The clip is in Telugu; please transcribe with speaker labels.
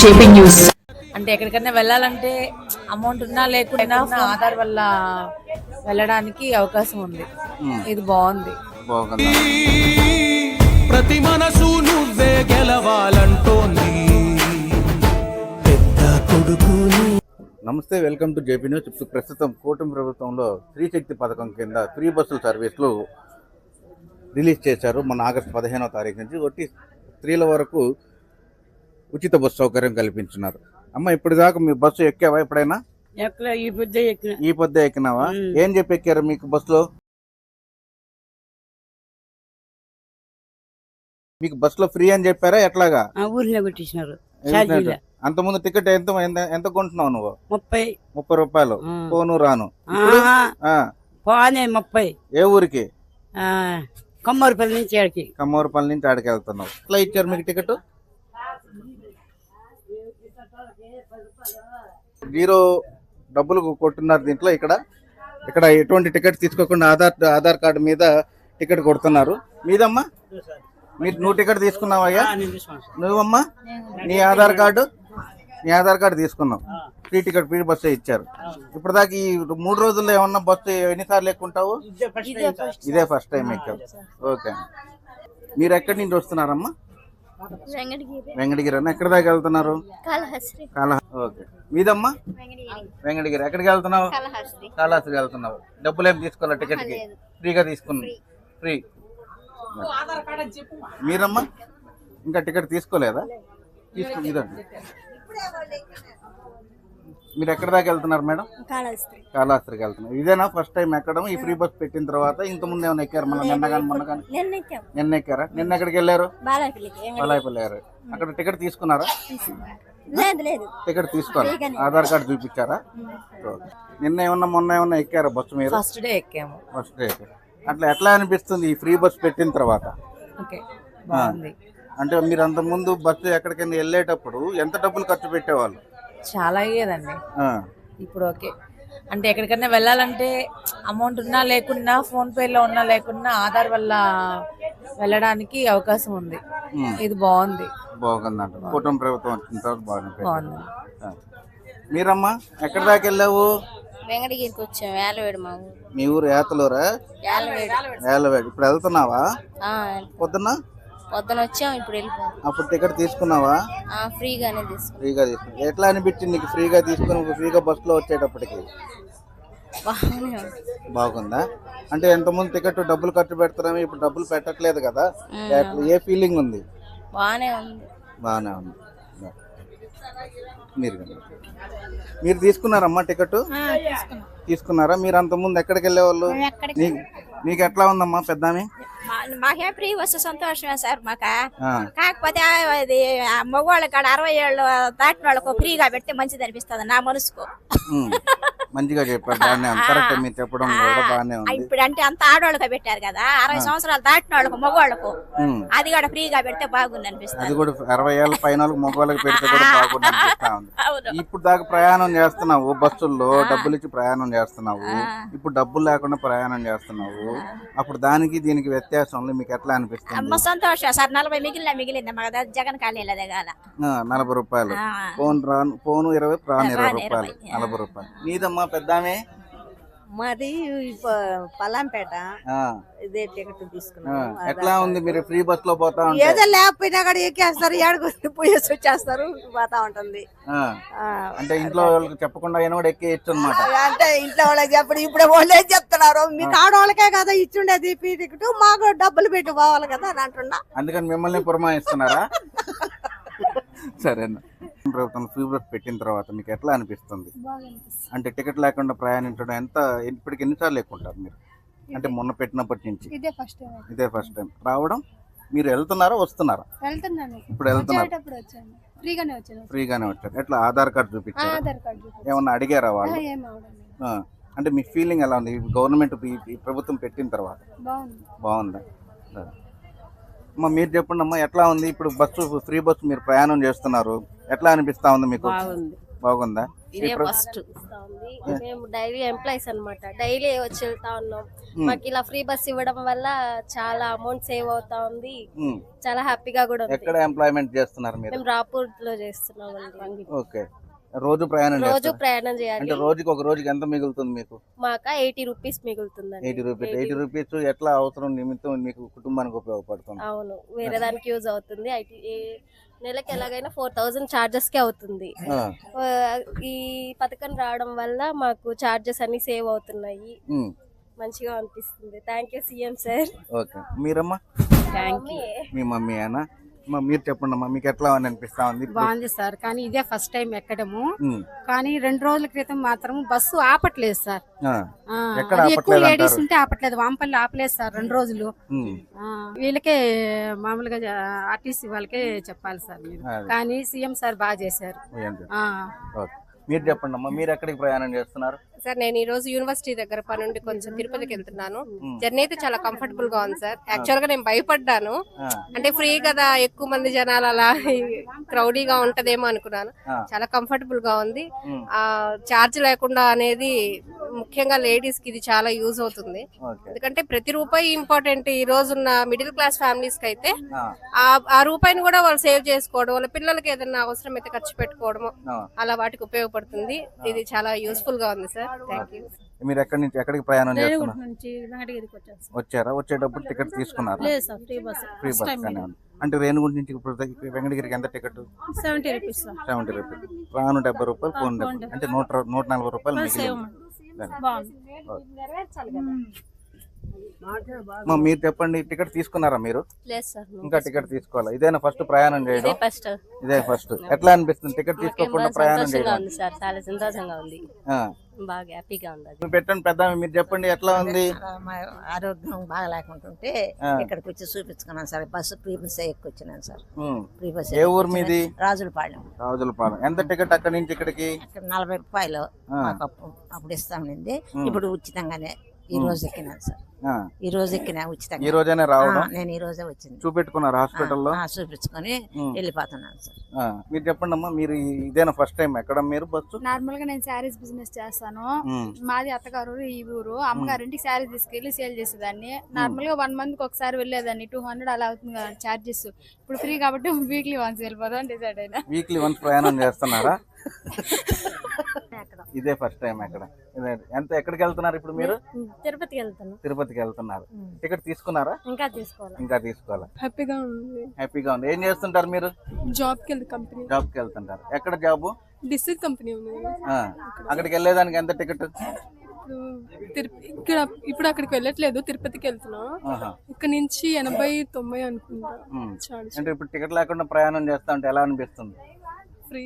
Speaker 1: JP News.
Speaker 2: అంటే ఎక్కడికైనా వెళ్ళాలంటే అమౌంట్ ఉన్నా లేకుండా ఆధార్ వల్ల వెళ్ళడానికి అవకాశం ఉంది. ఇది బాగుంది.
Speaker 3: బాగుంది.
Speaker 4: ప్రతి మనసు నువ్వే గెలవాలంటోంది. పెద్ద కొడుకు
Speaker 3: నమస్తే వెల్కమ్ టు జేపీ న్యూస్. ఇప్పుడు ప్రస్తుతం కూటమి ప్రభుత్వంలో శక్తి పథకం కింద ఫ్రీ బస్సుల సర్వీసులు రిలీజ్ చేశారు. మన ఆగస్టు పదిహేనో తారీఖు నుంచి. ఒట్టి స్త్రీల వరకు ఉచిత బస్సు సౌకర్యం కల్పించున్నారు. అమ్మ ఇప్పటిదాకా మీ బస్సు ఎక్కావా ఎప్పుడైనా?
Speaker 5: ఈ బుద్ధ ఎక్కిన.
Speaker 3: ఈ పొద్దు ఎక్కినావా? ఏం చెప్పి ఎక్కారు మీకు బస్సులో? మీకు బస్సులో ఫ్రీ అని చెప్పారా? ఎట్లాగా?
Speaker 5: ఆ ఊర్లో కొట్టించినారు ఛార్జీలో
Speaker 3: అంతకుముందు టికెట్ ఎంత ఎంత- ఎంత కొంటున్నావు నువ్వు?
Speaker 5: ముప్పై.
Speaker 3: ముప్పై రూపాయలు.
Speaker 5: ఆ.
Speaker 3: పోను రాను.
Speaker 5: ఆహా,
Speaker 3: ఆ,
Speaker 5: పోనే ముప్పై.
Speaker 3: ఏ ఊరికి?
Speaker 5: ఆ, కొమ్మరిపల్లి నుంచి ఆడికి.
Speaker 3: కమ్మూరుపల్లి నుంచి ఆడికి వెళ్తున్నావు. ఎట్లా ఇచ్చారు మీకు టికెట్? జీరో డబ్బులు కొట్టున్నారు దీంట్లో ఇక్కడ. ఇక్కడ ఎటువంటి టికెట్ తీసుకోకుండా ఆధార్ ఆధార్ కార్డు మీద టికెట్ కొడుతున్నారు. మీదమ్మా? మీరు నువ్వు టికెట్ తీసుకున్నావయ్యా? నువ్వమ్మా? నీ ఆధార్ కార్డు? నీ ఆధార్ కార్డు తీసుకున్నావు. ఫ్రీ టికెట్ ఫ్రీ బస్సు ఇచ్చారు. ఇప్పుడు దాకా ఈ మూడు రోజుల్లో ఏమన్నా బస్సు ఎన్నిసార్లు ఎక్కుంటావు? ఇదే ఫస్ట్ టైం ఎక్కావు. ఓకే. మీరు ఎక్కడి నుంచి వస్తున్నారమ్మా?
Speaker 6: వెంకటగిరి.
Speaker 3: అన్న ఎక్కడి దాకా వెళ్తున్నారు? ఓకే. మీదమ్మా?
Speaker 6: వెంకటగిరి.
Speaker 3: ఎక్కడికి వెళ్తున్నావు?
Speaker 6: కాళహస్తి.
Speaker 3: కాళహస్తికి వెళ్తున్నావు. డబ్బులు ఏం తీసుకోవాలి
Speaker 6: టికెట్కి.
Speaker 3: ఫ్రీగా తీసుకున్నావు ఫ్రీ. మీరమ్మా? ఇంకా టికెట్ తీసుకోలేదా? తీసుకో ఇదండి. మీరు ఎక్కడి దాకా వెళ్తున్నారు మేడం?
Speaker 6: కాళహస్తి.
Speaker 3: కాళహస్తికి వెళ్తున్నారు. ఇదేనా ఫస్ట్ టైం ఎక్కడం? ఈ ఫ్రీ బస్ పెట్టిన తర్వాత ఇంత ముందు ఏమైనా ఎక్కారు మన నిన్న కానీ మొన్న కానీ
Speaker 6: నిన్న ఎక్కాం
Speaker 3: నిన్న ఎక్కారా? నిన్న ఎక్కడికి వెళ్ళారు? పలాయిపల్లి గారు. అక్కడ టికెట్ తీసుకున్నారా?
Speaker 6: లేదు లేదు.
Speaker 3: టికెట్ తీసుకోవాలి ఆధార్ కార్డు చూపించారా? ఓకే. నిన్న ఏమన్నా మొన్న ఏమన్నా ఎక్కారా బస్సు మీద
Speaker 2: ఫస్ట్ డే ఎక్కాము.
Speaker 3: ఫస్ట్ డే అట్లా ఎట్లా అనిపిస్తుంది ఈ ఫ్రీ బస్ పెట్టిన తర్వాత?
Speaker 2: ఓకే బాగుంది.
Speaker 3: అంటే మీరు అంత ముందు బస్సు ఎక్కడికైనా వెళ్ళేటప్పుడు ఎంత డబ్బులు ఖర్చు పెట్టేవాళ్ళు?
Speaker 2: చాలా అయ్యేదండి.
Speaker 3: ఆ,
Speaker 2: ఇప్పుడు ఓకే. అంటే ఎక్కడికైనా వెళ్ళాలంటే అమౌంట్ ఉన్నా లేకున్నా ఫోన్ పేలో ఉన్నా లేకున్నా ఆధార్ వల్ల వెళ్ళడానికి అవకాశం ఉంది. ఇది బాగుంది.
Speaker 3: బాగుందంట. కుటుంబ ప్రభుత్వం వచ్చిన తర్వాత బాగుంది. మీరమ్మా ఎక్కడి దాకా వెళ్ళావు?
Speaker 6: వెంకటగిరికి వచ్చాం వేలవేడు మా ఊరు.
Speaker 3: మీ ఊరు ఏతలూరా
Speaker 6: వేలవేడు
Speaker 3: వేలవేడు ఇప్పుడు వెళ్తున్నావా?
Speaker 6: ఆ,
Speaker 3: పొద్దున్న?
Speaker 6: పొద్దున వచ్చాం ఇప్పుడు వెళ్ళిపోయాం.
Speaker 3: అప్పుడు టికెట్ తీసుకున్నావా?
Speaker 6: ఆ, ఫ్రీగానే తీసుకున్నాం.
Speaker 3: ఫ్రీగా తీసుకున్నా ఎట్లా అనిపించింది నీకు ఫ్రీగా తీసుకుని ఫ్రీగా బస్సులో వచ్చేటప్పటికి?
Speaker 6: బాగానే ఉంది.
Speaker 3: బాగుందా? అంటే ఎంతమంది టికెట్ డబ్బులు ఖర్చు పెడుతున్నాము ఇప్పుడు డబ్బులు పెట్టట్లేదు కదా. ఎట్లా- ఏ ఫీలింగ్ ఉంది?
Speaker 6: బాగానే ఉంది.
Speaker 3: బాగానే ఉంది. మీరు. మీరు తీసుకున్నారమ్మా టికెట్? తీసుకున్నారా? మీరు అంతకుముందు ఎక్కడికి వెళ్ళేవాళ్ళు? నీకు నీకు ఎట్లా ఉందమ్మా పెద్దామి?
Speaker 7: మాకే ఫ్రీ వస్తే సంతోషమే సార్ మాక? కాకపోతే అది ఆ మగవాళ్ళ కాడ అరవై ఏళ్ళు దాటిన వాళ్ళకు ఫ్రీగా పెడితే మంచిది అనిపిస్తుంది నా మనసుకు.
Speaker 3: మంచిగా చెప్పారు చెప్పడం
Speaker 7: ఇప్పుడు అంటే అంత ఆడవాళ్ళకి పెట్టారు కదా అరవై సంవత్సరాలు దాటిన వాళ్ళకు మగవాళ్ళకు అది కూడా ఫ్రీగా పెడితే బాగుంది అనిపిస్తుంది.
Speaker 3: అది కూడా అరవై ఏళ్ళ పైన వాళ్ళకి మగవాళ్ళకి పెడితే కూడా బాగుంది అనిపిస్తా ఇప్పుడు దాకా ప్రయాణం చేస్తున్నావు బస్సుల్లో డబ్బులు ఇచ్చి ప్రయాణం చేస్తున్నావు. ఇప్పుడు డబ్బులు లేకుండా ప్రయాణం చేస్తున్నావు. అప్పుడు దానికి దీనికి వ్యత్యాసం ఉంది. మీకు ఎట్లా అనిపిస్తుంది?
Speaker 7: అమ్మ సంతోషం. సార్ నలభై మిగిలిన మిగిలింది. మాకు అది జగన్ ఖాళీలు దిగాల
Speaker 3: ఆ, నలభై రూపాయలు. ఫోన్ రాను ఫోన్ ఇరవై ప్రాన్ ఇరవై
Speaker 7: రాను
Speaker 3: రూపాయలు. నలభై రూపాయలు. నీదమ్మా పెద్దామే.
Speaker 8: మాది పలాంపేట. ఇదే టికెట్ తీసుకున్నాం
Speaker 3: ఎట్లా ఉంది మీరు ఫ్రీ బస్లో పోతా
Speaker 8: ఏదో లేకపోయినా కూడా ఎక్కేస్తారు. ఏడుకు పోయేసి వచ్చేస్తారు. పోతా ఉంటుంది.
Speaker 3: అంటే ఇంట్లో వాళ్ళకి చెప్పకుండా కూడా ఎక్కేయచ్చు అనమాట
Speaker 8: అంటే ఇంట్లో వాళ్ళకి చెప్పడు ఇప్పుడు వాళ్ళు చెప్తున్నారు? మీకు ఆడవాళ్ళకే కదా ఇచ్చుండేది ఫ్రీ టికెట్. మాకు డబ్బులు పెట్టి పోవాలి కదా అని అంటున్నా.
Speaker 3: అందుకని మిమ్మల్ని పురమాయిస్తున్నారా? సరేనా. ప్రభుత్వం ఫ్రీ బస్ పెట్టిన తర్వాత మీకు ఎట్లా అనిపిస్తుంది? అంటే టికెట్ లేకుండా ప్రయాణించడం ఎంత ఇప్పటికి ఎన్నిసార్లు ఎక్కుంటారు మీరు? అంటే మొన్న పెట్టినప్పటి నుంచి.
Speaker 6: ఇదే ఫస్ట్ టైం
Speaker 3: ఇదే ఫస్ట్ టైం రావడం మీరు వెళ్తున్నారా వస్తున్నారా? ఇప్పుడు వెళ్తున్నారు?
Speaker 6: ఫ్రీగానే
Speaker 3: వచ్చారు. ఎట్లా ఆధార్ కార్డు చూపించారు. ఏమన్నా అడిగారా వాళ్ళు? అంటే మీ ఫీలింగ్ ఎలా ఉంది? గవర్నమెంట్ ప్రభుత్వం పెట్టిన తర్వాత.
Speaker 6: బాగుంది.
Speaker 3: అమ్మా మీరు చెప్పండి అమ్మా ఎట్లా ఉంది? ఇప్పుడు బస్సు ఫ్రీ బస్సు మీరు ప్రయాణం చేస్తున్నారు. ఎట్లా అనిపిస్తా ఉంది మీకు?
Speaker 5: బాగుంది.
Speaker 3: బాగుందా?
Speaker 6: ఇదే ఫస్ట్. మేము డైలీ ఎంప్లాయీస్ అన్నమాట. డైలీ వచ్చి వెళ్తా ఉన్నాం. మాకు ఇలా ఫ్రీ బస్ ఇవ్వడం వల్ల చాలా అమౌంట్ సేవ్ అవుతా ఉంది. చాలా హ్యాపీగా కూడా ఉంది.
Speaker 3: ఎక్కడ ఎంప్లాయ్మెంట్ చేస్తున్నారు మీరు?
Speaker 6: మేము రాపూర్లో చేస్తున్నాం
Speaker 3: ఓకే. రోజు ప్రయాణం
Speaker 6: రోజు ప్రయాణం
Speaker 3: అంటే
Speaker 6: చేయాలి
Speaker 3: రోజుకి ఒక రోజుకి ఎంత మిగులుతుంది మీకు?
Speaker 6: మాక eighty rupees మిగులుతుందండి.
Speaker 3: Eighty rupees. Eighty rupees ఎట్లా అవసరం నిమిత్తం మీకు కుటుంబానికి ఉపయోగపడుతుంది?
Speaker 6: అవును. వేరే దానికి యూజ్ అవుతుంది. ఐటీ నెలకి ఎలాగైనా ఫోర్ థౌజండ్ చార్జెస్కి అవుతుంది ఈ పథకం రావడం వల్ల మాకు చార్జెస్ అన్ని సేవ్ అవుతున్నాయి. మంచిగా అనిపిస్తుంది. Thank you CM sir.
Speaker 3: Okay. మీరమ్మా?
Speaker 5: Thank you
Speaker 3: మీ మమ్మీ అనా అమ్మా, మీరు చెప్పండి అమ్మా మీకు ఎట్లా అని అనిపిస్తా ఉంది?
Speaker 1: బాగుంది సార్ కానీ ఇదే ఫస్ట్ టైం ఎక్కడము. కానీ రెండు రోజుల క్రితం మాత్రం బస్సు ఆపట్లేదు సార్. ఎక్కువ లేడీస్? ఉంటే ఆపట్లేదు వాంపల్లి ఆపలేదు సార్ రెండు రోజులు. వీళ్ళకే మామూలుగా ఆర్టీసీ వాళ్ళకే చెప్పాలి సార్ మీరు. కానీ సీఎం సార్ బాగా చేశారు.
Speaker 3: మీరు చెప్పండి అమ్మా మీరు ఎక్కడికి ప్రయాణం చేస్తున్నారు?
Speaker 9: సార్ నేను ఈ రోజు యూనివర్సిటీ దగ్గర పని నుండి కొంచెం తిరుపతికి వెళ్తున్నాను. జర్నీ అయితే చాలా కంఫర్టబుల్గా ఉంది సార్. యాక్చువల్గా నేను భయపడ్డాను. అంటే ఫ్రీ కదా ఎక్కువ మంది జనాలు అలా క్రౌడీగా ఉంటదేమో అనుకున్నాను. చాలా కంఫర్టబుల్గా ఉంది. ఆ చార్జ్ లేకుండా అనేది ముఖ్యంగా లేడీస్కి ఇది చాలా యూజ్ అవుతుంది. ఎందుకంటే ప్రతి రూపాయి ఇంపార్టెంట్ ఈ రోజున్న మిడిల్ క్లాస్ ఫ్యామిలీస్కి అయితే
Speaker 3: ఆ,
Speaker 9: రూపాయిని కూడా వాళ్ళు సేవ్ చేసుకోవడం వాళ్ళ పిల్లలకి ఏదైనా అవసరం అయితే ఖర్చు పెట్టుకోవడం
Speaker 3: ఆ.
Speaker 9: అలా వాటికి ఉపయోగపడుతుంది. ఇది చాలా యూస్ఫుల్గా ఉంది సార్.
Speaker 3: మీరు ఎక్కడి నుంచి ఎక్కడికి ప్రయాణం చేస్తున్నారు. వచ్చారా? వచ్చేటప్పుడు టికెట్ తీసుకున్నారా?
Speaker 1: ఫ్రీ బస్
Speaker 3: కానీ. అంటే రేణుగుంట నుంచి ఇప్పుడు వెంకటగిరికి ఎంత ticket
Speaker 1: seventy rupees
Speaker 3: seventy rupees రాను డెబ్బై రూపాయలు ఫోన్ అంటే నూట నూట నలభై రూపాయలు మిగిలింది. మీరు చెప్పండి టికెట్ తీసుకున్నారా మీరు?
Speaker 6: లేదు సార్
Speaker 3: ఇంకా టికెట్ తీసుకోవాలా? ఇదేనా ఫస్ట్ ప్రయాణం చేయడం?
Speaker 6: ఫస్ట్
Speaker 3: ఇదే ఫస్ట్ ఎట్లా అనిపిస్తుంది? టికెట్ తీసుకోకుండా ప్రయాణం చేయడం?
Speaker 6: ఉంది సార్ చాలా సంతోషంగా ఉంది.
Speaker 3: ఆ.
Speaker 6: బాగా హ్యాపీగా ఉంది అది.
Speaker 3: మీరు పెట్టండి పెద్ద మీరు చెప్పండి ఎట్లా ఉంది?
Speaker 8: మా ఆరోగ్యం బాగా లేకుంటుంటే. ఇక్కడికి వచ్చి చూపించుకున్నాను సార్. బస్సు ఫ్రీ బస్ ఎక్కొచ్చినాను సార్.
Speaker 3: ఉమ్.
Speaker 8: ఫ్రీ బస్
Speaker 3: ఏ ఊరు మీది?
Speaker 8: రాజులపాలెం.
Speaker 3: రాజులపాలెం. ఎంత టికెట్ అక్కడి నుంచి ఇక్కడికి?
Speaker 8: నలభై రూపాయలు అప్పుడు ఇస్తామనింది ఇప్పుడు ఉచితంగానే ఈ రోజు ఎక్కినాను సార్.
Speaker 3: ఆ.
Speaker 8: ఈ రోజు ఎక్కినా
Speaker 3: ఈ
Speaker 8: ఉచితంగా
Speaker 3: రోజైనా రావడం?
Speaker 8: నేను ఈ రోజే వచ్చింది.
Speaker 3: చూపెట్టుకున్నారు హాస్పిటల్లో?
Speaker 8: ఆ, చూపించుకొని. వెళ్ళిపోతున్నాను సార్.
Speaker 3: ఆ. మీరు చెప్పండి అమ్మా మీరు ఈ- ఇదేనా ఫస్ట్ టైం ఎక్కడ మీరు బస్సు?
Speaker 10: నార్మల్గా నేను శారీస్ బిజినెస్ చేస్తాను. మాది అత్తగారు ఈ ఊరు. అమ్మగారింటికి శారీస్ తీసుకెళ్ళి సేల్ చేసేదాన్ని. నార్మల్గా వన్ మంత్కి ఒకసారి వెళ్ళేదాన్ని. టూ హండ్రెడ్ అలా అవుతుంది కదా చార్జెస్ ఇప్పుడు ఫ్రీ కాబట్టి వీక్లీ వన్స్ వెళ్ళిపోదాం డిసైడ్ అయినా.
Speaker 3: వీక్లీ వన్స్ ప్రయాణం చేస్తున్నారా? ఇదే ఫస్ట్ టైం ఎక్కడ. ఇదే. ఎంత ఎక్కడికి వెళ్తున్నారు ఇప్పుడు మీరు?
Speaker 6: తిరుపతికి వెళ్తాను
Speaker 3: తిరుపతికి వెళ్తున్నారు. టికెట్ తీసుకున్నారా?
Speaker 6: ఇంకా తీసుకోవాలి?
Speaker 3: ఇంకా తీసుకోవాలా?
Speaker 10: హ్యాపీగా ఉంది.
Speaker 3: హ్యాపీగా ఉంది. ఏం చేస్తుంటారు మీరు?
Speaker 10: జాబ్కి వెళ్తే కంపెనీ.
Speaker 3: జాబ్కి వెళ్తుంటారు. ఎక్కడ జాబ్?
Speaker 10: డిస్ట్రిక్ట్ కంపెనీ ఉంది.
Speaker 3: అక్కడికి వెళ్ళేదానికి ఎంత టికెట్?
Speaker 10: ఇక్కడ ఇప్పుడు అక్కడికి వెళ్ళట్లేదు. తిరుపతికి వెళ్తున్నాం. ఇక్కడ నుంచి ఎనభై తొంభై అనుకుంటా.
Speaker 3: అంటే ఇప్పుడు టికెట్ లేకుండా ప్రయాణం చేస్తా ఉంటే ఎలా అనిపిస్తుంది?
Speaker 10: ఫ్రీ